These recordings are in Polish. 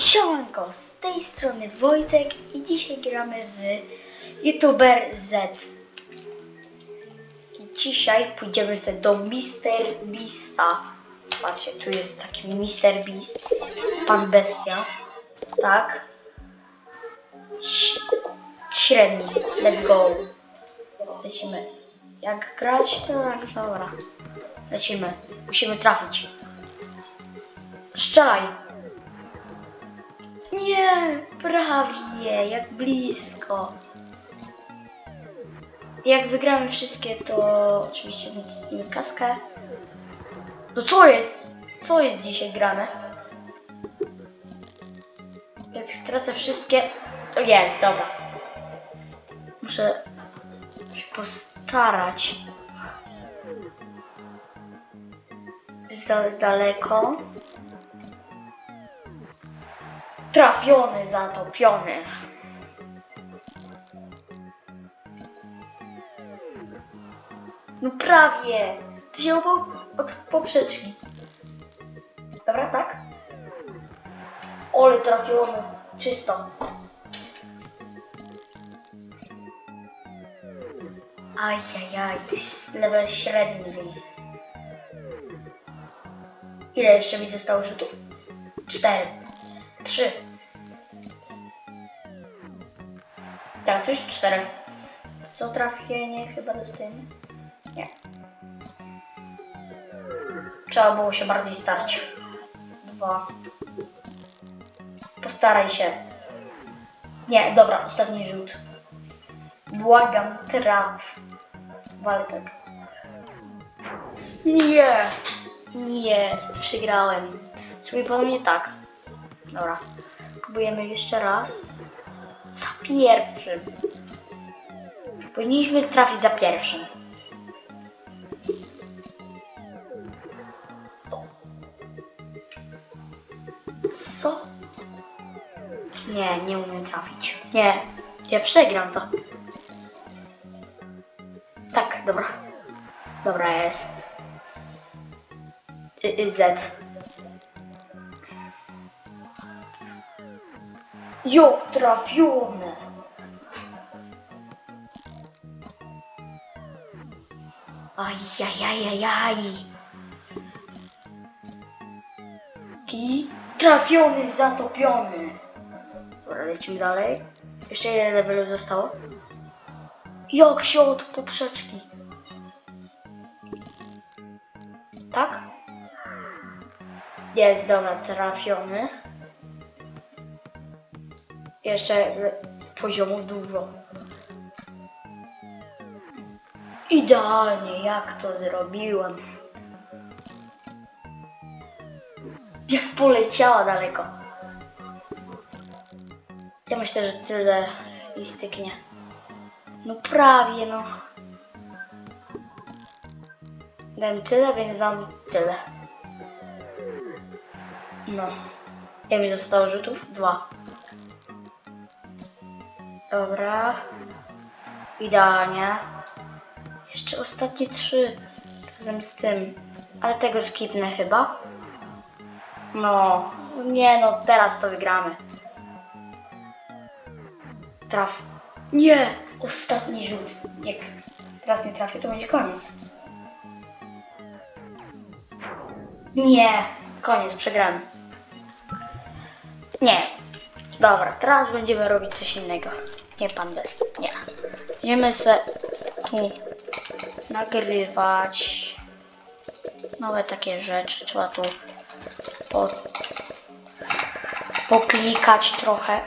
Siemanko, z tej strony Wojtek i dzisiaj gramy w YouTuber Z. I dzisiaj pójdziemy sobie do Mr. Beasta. Patrzcie, tu jest taki Mr. Beast, pan bestia. Tak. Średni, let's go. Lecimy. Jak grać, to dobra. Lecimy. Musimy trafić. Strzelaj. Nie, prawie, jak blisko. Jak wygramy wszystkie, to oczywiście nacisnijmy kaskę. No co jest? Co jest dzisiaj grane? Jak stracę wszystkie, to jest, dobra. Muszę się postarać. Za daleko. Trafiony, zatopiony. No prawie. Ty się obok od poprzeczki. Dobra, tak? Ole trafiony. Czysto. Ajajaj, to jest level średni, więc... Ile jeszcze mi zostało rzutów? Cztery. Trzy. Teraz już cztery. Co trafienie chyba dostajemy? Nie. Trzeba było się bardziej starać. Dwa. Postaraj się. Nie, dobra, ostatni rzut. Błagam, traf. Waltek. Nie. Nie, przegrałem. Zrobię podobnie tak. Dobra. Próbujemy jeszcze raz. Za pierwszym. Powinniśmy trafić za pierwszym. Co? Nie, nie umiem trafić. Nie, ja przegram to. Tak, dobra. Dobra, jest. Y, y, Z. Jo, trafione. Ajajajajaj. I trafiony, zatopiony. Dobra, lecimy dalej. Jeszcze jeden level zostało. Jak się od poprzeczki. Tak? Jest, dobra, trafiony. Jeszcze poziomów dużo. Idealnie, jak to zrobiłem. Jak poleciała daleko. Ja myślę, że tyle i styknie. No prawie, no. Dałem tyle, więc dam tyle. No. Ile mi zostało rzutów? Dwa. Dobra. Idealnie. Jeszcze ostatnie trzy. Razem z tym. Ale tego skipnę chyba. No. Nie no, teraz to wygramy. Traf. Nie! Ostatni rzut. Jak teraz nie trafię, to będzie koniec. Nie! Koniec, przegramy. Nie. Dobra, teraz będziemy robić coś innego. Nie pan bez. Nie. Będziemy se tu nagrywać nowe takie rzeczy. Trzeba tu po, poklikać trochę.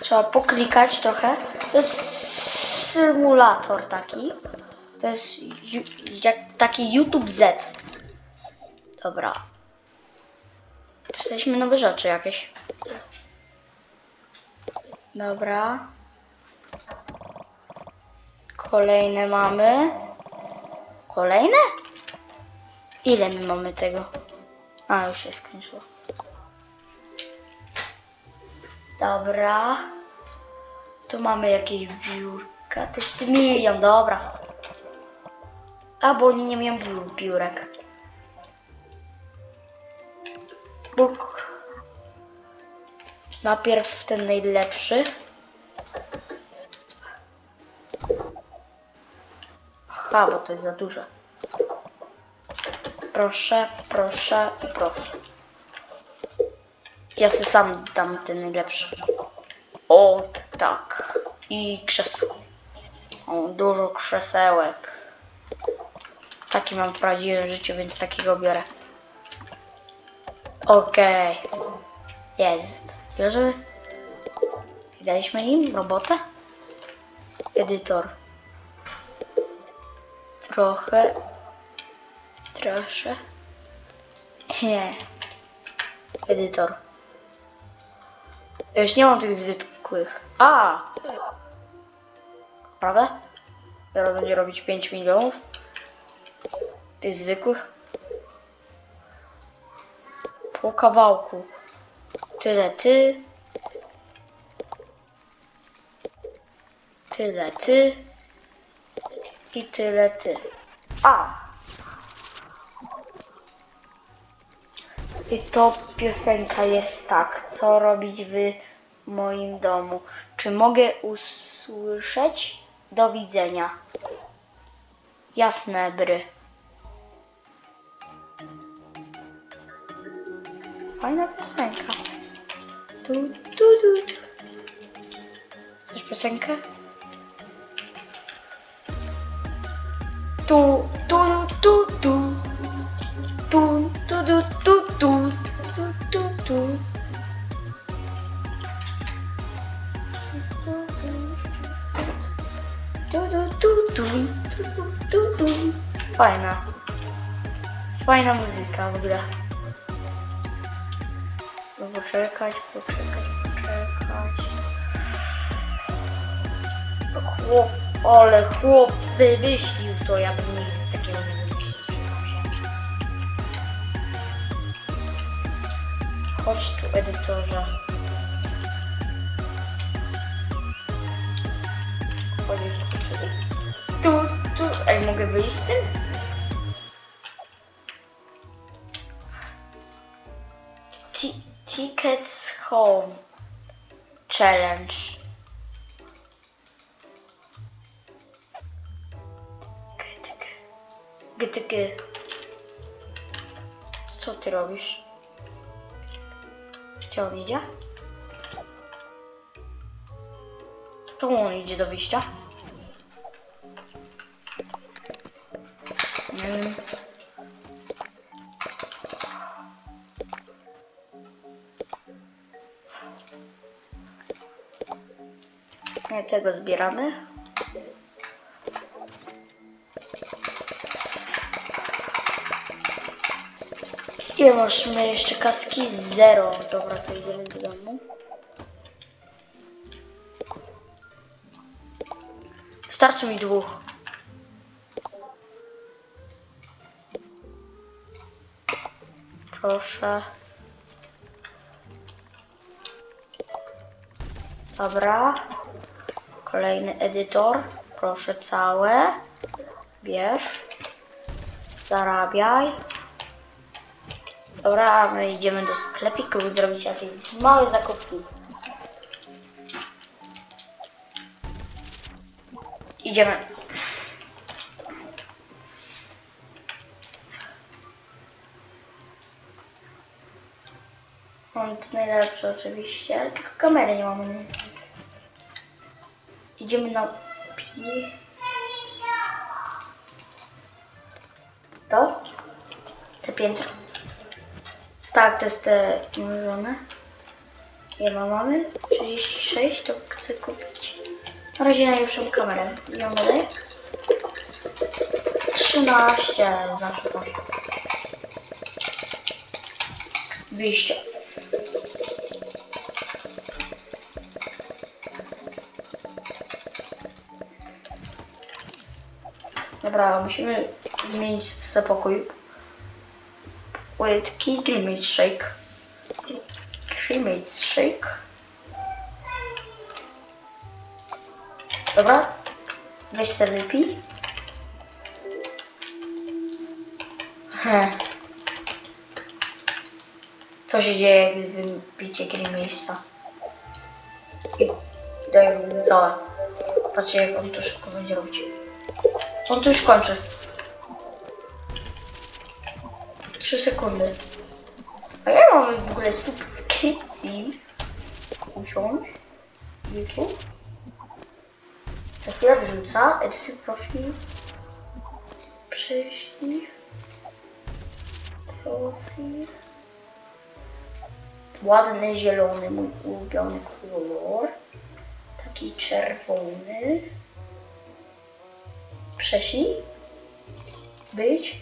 Trzeba poklikać trochę. To jest symulator taki. To jest jak taki YouTube Z. Dobra. Jesteśmy nowe rzeczy jakieś. Dobra. Kolejne mamy. Kolejne? Ile my mamy tego? A, już się skończyło. Dobra. Tu mamy jakieś biurka. To jest milion, dobra. A, bo oni nie mają biur, biurek. Bóg. Najpierw ten najlepszy. Aha, bo to jest za duże. Proszę, proszę i proszę. Ja sobie sam dam ten najlepszy. O, tak. I krzesło. O, dużo krzesełek. Taki mam w prawdziwym życiu, więc takiego biorę. Okej. Jest. Bierzemy. Daliśmy im robotę. Edytor. Trochę. Trosze. Nie. Edytor. Ja już nie mam tych zwykłych. A! Prawda? Teraz będzie robić 5 milionów. Tych zwykłych. Po kawałku. Tyle ty. Tyle ty. I tyle ty. A! I to piosenka jest tak. Co robić w moim domu? Czy mogę usłyszeć? Do widzenia. Jasne, bry. Fajna piosenka. Tu, tu, tu. tu. Chcesz piosenkę? Tu, tu, tu, tu. Tu, tu, tu, tu, tu. Tu, tu, tu. Tu, tu, tu, tu. Tu, tu, tu. Fajna. Fajna muzyka w ogóle. No poczekać, poczekać, poczekać. No Chłop, ale chłop wymyślił to, ja bym nigdy takiego nie wymyślił. Chodź tu, edytorze. Chodzisz tu. Tu, tu, ej, mogę wyjść z tym? Tickets Home Challenge. GTG. Co ty robisz? Gdzie on idzie? Tu on idzie do wyjścia. Mm. Nie, tego zbieramy. Ile masz my jeszcze kaski? Zero. Dobra, to idziemy do domu. Starczy mi dwóch. Proszę. Dobra. Kolejny edytor. Proszę całe. Bierz. Zarabiaj. Dobra, my idziemy do sklepiku zrobić jakieś małe zakupki. Idziemy. Font najlepszy oczywiście, tylko kamery nie mamy. Idziemy na pi... To? Te piętro? Tak, to jest te umierzone. Ile mamy? 36, to chcę kupić. Na razie najlepszą kamerę. Mam dalej? 13, zawsze tak. Wyjście. Dobra, musimy zmienić sobie pokój. Wait, key cremate shake. Cremate shake. Dobra. Weź sobie wypij. He. To się dzieje, gdy wybicie gry miejsca. I daję mu całe. Patrzcie, jak on to szybko będzie robić. On tu już kończy. 3 sekundy. A ja mam w ogóle subskrypcji. Usiąść. YouTube. Za chwilę wrzuca. Edytuj profil. Prześlij. Profil. Ładny zielony, mój ulubiony kolor. Taki czerwony. Prześlij. Być.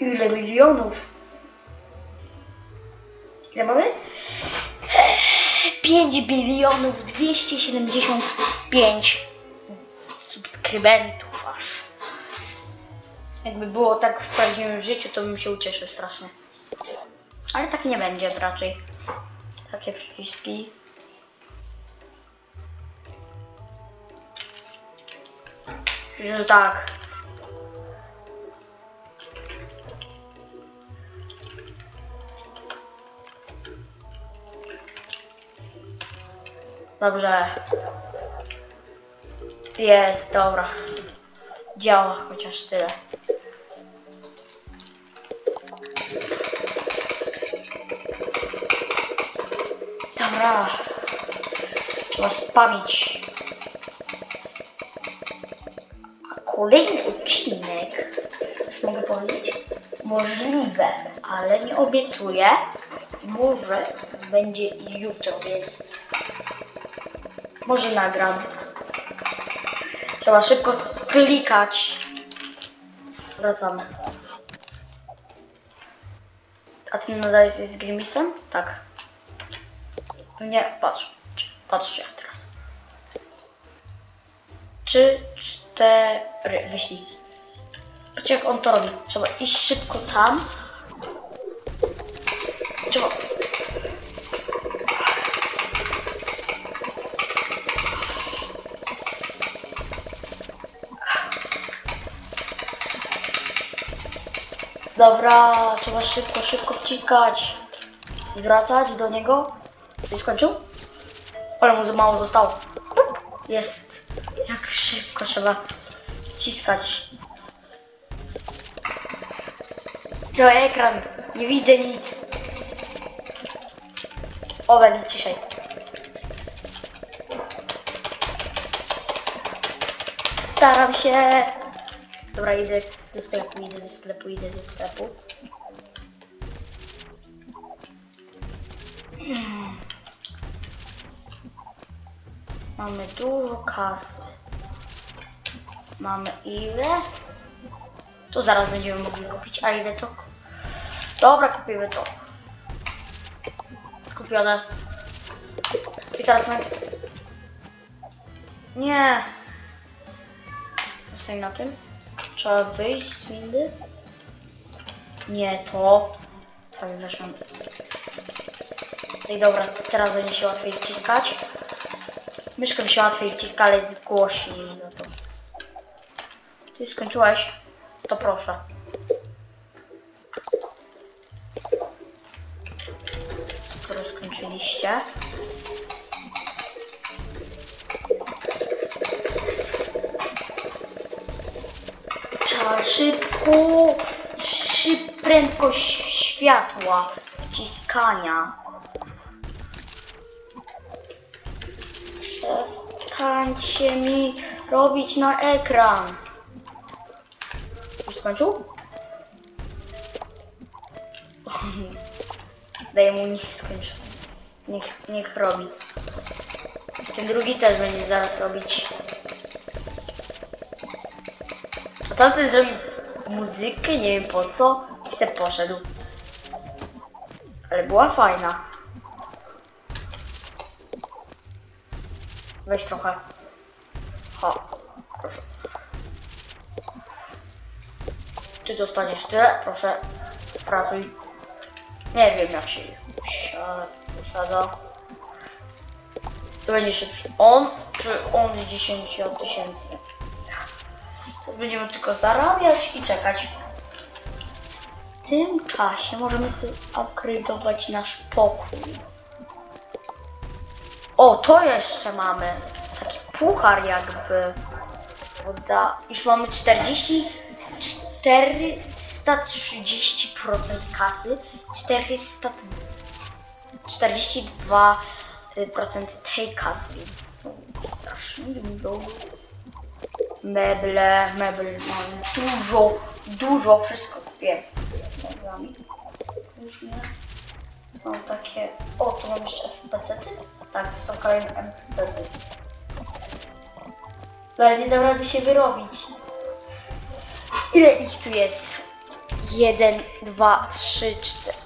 Ile milionów? Ile mamy? 5 bilionów 275 subskrybentów aż. Jakby było tak w prawdziwym życiu, to bym się ucieszył strasznie. Ale tak nie będzie raczej. Takie przyciski. Że tak. Dobrze. Jest, dobra. Działa chociaż tyle. Dobra. Trzeba spamić. A kolejny odcinek, już mogę powiedzieć, możliwe, ale nie obiecuję. Może będzie jutro, więc może nagram. Trzeba szybko klikać. Wracamy. A ty nadal jesteś z Grimisem? Tak. Nie, patrz. Patrzcie teraz. Trzy, cztery, wyślij. Patrzcie jak on to robi. Trzeba iść szybko tam. Trzeba... Dobra, trzeba szybko, szybko wciskać. Wracać do niego. Ty skończył? Ale mu mało zostało. Jest. Szybko trzeba wciskać. Co ekran? Nie widzę nic. O, będzie ciszej. Staram się. Dobra, idę do sklepu, idę do sklepu, idę ze sklepu. Mamy dużo kasy. Mamy ile? To zaraz będziemy mogli kupić. A ile to? Dobra, kupimy to. Kupione. I teraz na... Nie. Zostań na tym. Trzeba wyjść z windy. Nie, to. Tak, weszłam. I dobra, teraz będzie się łatwiej wciskać. Myszką się łatwiej wciska, ale jest głośniej za to. Ty już skończyłeś? To proszę. Skoro skończyliście. Trzeba szybko, szyb, prędkość światła, wciskania. Przestańcie mi robić na ekran. Skończył? Daję mu niech skończy. Niech, niech robi. Ten drugi też będzie zaraz robić. A tamten zrobił muzykę, nie wiem po co, i se poszedł. Ale była fajna. Weź trochę. Dostaniesz tyle, proszę. Pracuj. Nie wiem jak się usadza. To będzie szybszy on, czy on z 10 tysięcy? To będziemy tylko zarabiać i czekać. tym czasie możemy sobie upgrade'ować nasz pokój. O, to jeszcze mamy. Taki puchar jakby. Woda. Już mamy 40, 430% kasy, 442% tej kasy, więc no, strasznie dużo. Meble, meble mamy dużo, dużo, wszystko kupiłem. Meblami. Już nie. Mam takie, o, tu mam jeszcze FPC-ty? Tak, to są kolejne NPC-ty. Ale nie dam rady się wyrobić. Ile ich tu jest? Jeden, dwa, trzy, cztery.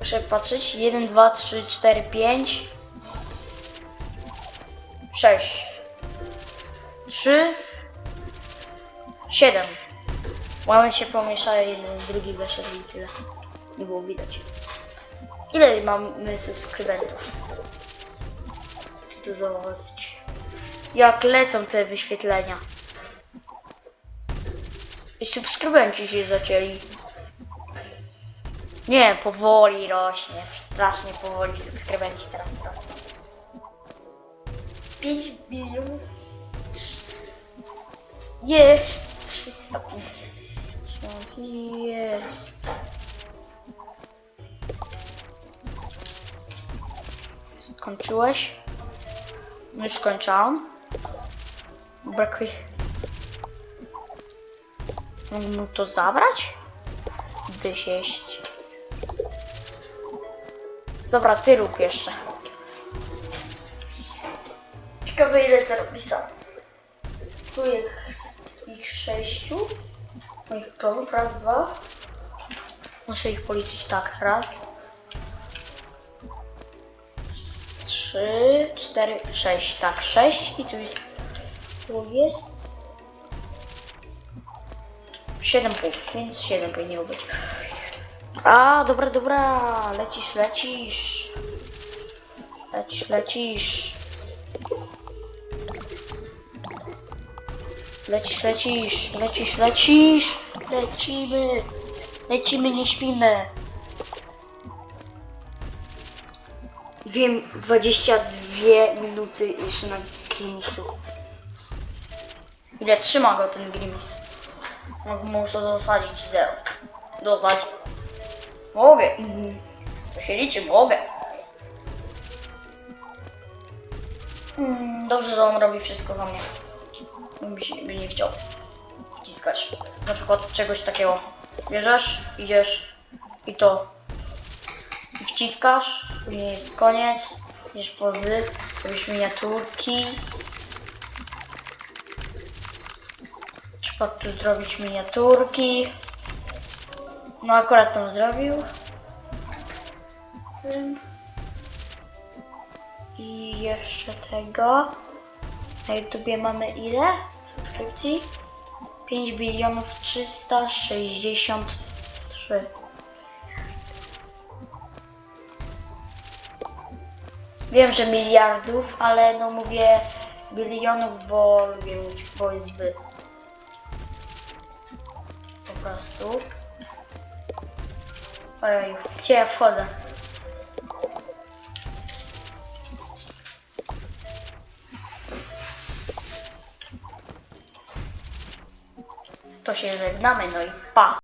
Muszę patrzeć. Jeden, dwa, trzy, cztery, pięć. Sześć. Trzy. Siedem. Mamy się pomieszały, jeden z drugi weszedł i tyle. Nie było widać. Ile mamy subskrybentów? Chcę to zobaczyć. Jak lecą te wyświetlenia. Subskrybenci się zaczęli. Nie, powoli rośnie. Strasznie powoli subskrybenci teraz rosną. 5 milionów. Jest 350. Jest. Skończyłeś? Już skończyłam. Brakuje. Mogę mu to zabrać? Wysieść. Dobra, ty rób jeszcze. Ciekawe ile sam. Tu jest ich sześciu. Moich klonów. Raz, dwa. Muszę ich policzyć tak. Raz. Trzy, cztery, sześć. Tak, sześć. I tu jest... Tu jest... Siedem pół, więc siedem powinno być. A, dobra, dobra. Lecisz, lecisz. Lecisz, lecisz. Lecisz, lecisz, lecisz, lecisz. Lecimy. Lecimy, nie śpimy. Wiem, 22 minuty jeszcze na Grimisu. Ile trzyma go ten Grimis? Muszę dosadzić zero. Dosadzić. Mogę. Mhm. To się liczy, mogę. Mm, Dobrze, że on robi wszystko za mnie. By, się, by nie chciał wciskać. Na przykład czegoś takiego. Bierzesz, idziesz i to i wciskasz, później jest koniec, idziesz pozy, robisz miniaturki. Trzeba tu zrobić miniaturki. No akurat tam zrobił. I jeszcze tego. Na YouTubie mamy ile subskrypcji? 5 bilionów 363. Wiem, że miliardów, ale no mówię bilionów, bo lubię mieć, bo jest by. Prostu. Ojej, gdzie ja wchodzę? To się żegnamy, no i pa!